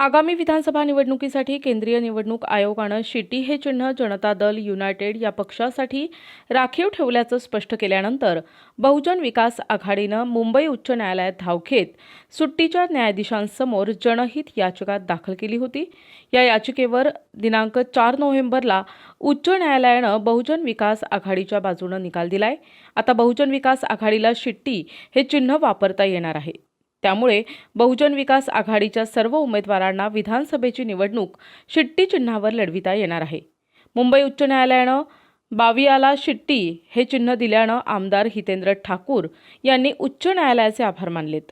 आगामी विधानसभा निवडणुकीसाठी केंद्रीय निवडणूक आयोगानं शिटी हे चिन्ह जनता दल युनायटेड या पक्षासाठी राखीव ठेवल्याचं स्पष्ट केल्यानंतर बहुजन विकास आघाडीनं मुंबई उच्च न्यायालयात धाव घेत सुट्टीच्या न्यायाधीशांसमोर जनहित याचिका दाखल केली होती. या याचिकेवर दिनांक चार नोव्हेंबरला उच्च न्यायालयानं बहुजन विकास आघाडीच्या बाजूनं निकाल दिलाय. आता बहुजन विकास आघाडीला शिट्टी हे चिन्ह वापरता येणार आहे. त्यामुळे बहुजन विकास आघाडीच्या सर्व उमेदवारांना विधानसभेची निवडणूक शिट्टी चिन्हावर लढविता येणार आहे. मुंबई उच्च न्यायालयानं बावियाला शिट्टी हे चिन्ह दिल्यानं आमदार हितेंद्र ठाकूर यांनी उच्च न्यायालयाचे आभार मानलेत.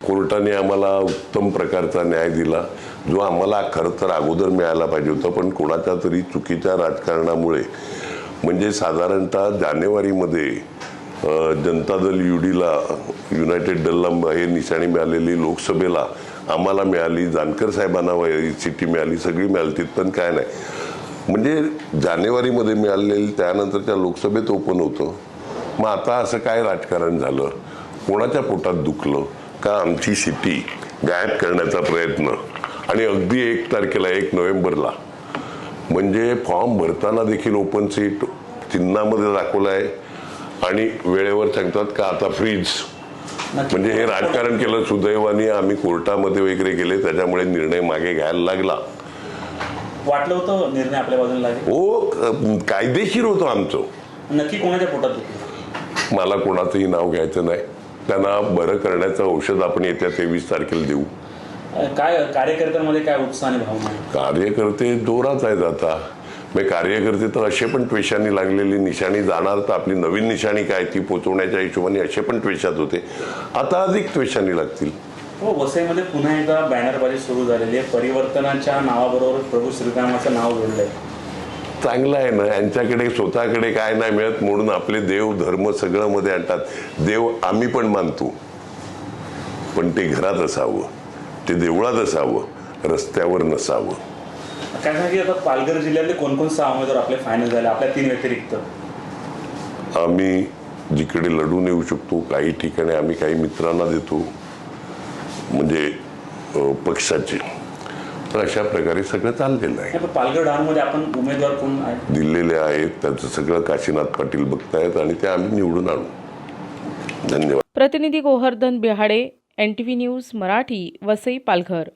कोर्टाने आम्हाला उत्तम प्रकारचा न्याय दिला. जो आम्हाला खरं तर अगोदर मिळायला पाहिजे होता पण कोणाच्या तरी चुकीच्या राजकारणामुळे म्हणजे साधारणतः जानेवारीमध्ये जनता दल युडीला युनायटेड दलला हे निशाणी मिळालेली लोकसभेला आम्हाला मिळाली जानकर साहेबांना सिटी मिळाली सगळी मिळाली पण काय नाही. म्हणजे जानेवारीमध्ये मिळालेली त्यानंतरच्या लोकसभेत ओपन होतं. मग आता असं काय राजकारण झालं? कोणाच्या पोटात दुखलं? का आमची सिटी गायब करण्याचा प्रयत्न? आणि अगदी एक तारखेला एक नोव्हेंबरला. म्हणजे फॉर्म भरताना देखील ओपन सीट चिन्हामध्ये दाखवलं आहे. आणि वेळेवर सांगतात का आता फ्रीज म्हणजे हे राजकारण केलं सुदैवाने आम्ही कोर्टामध्ये वगैरे गेले त्याच्यामुळे निर्णय मागे घ्यायला लागला. वाटलं होतं निर्णय आपल्या बाजूने लागेल? हो कायदेशीर होतं आमचं. नक्की कोणाच्या पोटात मला कोणाचंही नाव घ्यायचं नाही. त्यांना बरं करण्याचं औषध आपण येत्या तेवीस तारखेला देऊ. काय कार्यकर्त्यांमध्ये काय उत्साह भावना? कार्यकर्ते जोरात आहेत आता. मग कार्यकर्ते तर असे पण ट्वेषाने लागलेली निशाणी जाणार तर आपली नवीन निशाणी काय? ती पोचवण्याच्या हिशोबाने असे पण ट्वेषात होते. आता अधिक ट्वेषाने लागतील. हो वसईमध्ये पुन्हा एकदा बॅनरबाजी सुरू झालेली आहे. परिवर्तनाच्या नावाबरोबर प्रभू श्रीरामाचं नाव जोडलंय. चांगलं आहे ना? यांच्याकडे स्वतःकडे काय नाही मिळत. म्हणून आपले देव धर्म सगळं मध्ये आणतात. देव आम्ही पण मानतो. पण ते घरात असावं. ते देवळात असावं. रस्त्यावर नसावं. काय सांगा की आता पालघर जिल्ह्यातले कोणकोण सहा उमेदवार आपले फायनल झाले आपल्या तीन व्यतिरिक्त? आम्ही जिकडे लढून येऊ शकतो काही ठिकाणी आम्ही काही मित्रांना देतो म्हणजे पक्षाचे. तर अशा प्रकारे सगळं चाललेलं आहे. पालघर डहाणमध्ये आपण उमेदवार कोण दिलेले आहेत त्याचं सगळं काशीनाथ पाटील बघतायत आणि ते आम्ही निवडून आणू. धन्यवाद. प्रतिनिधी Govardhan Bihade N T V news Marathi Vasai Palghar.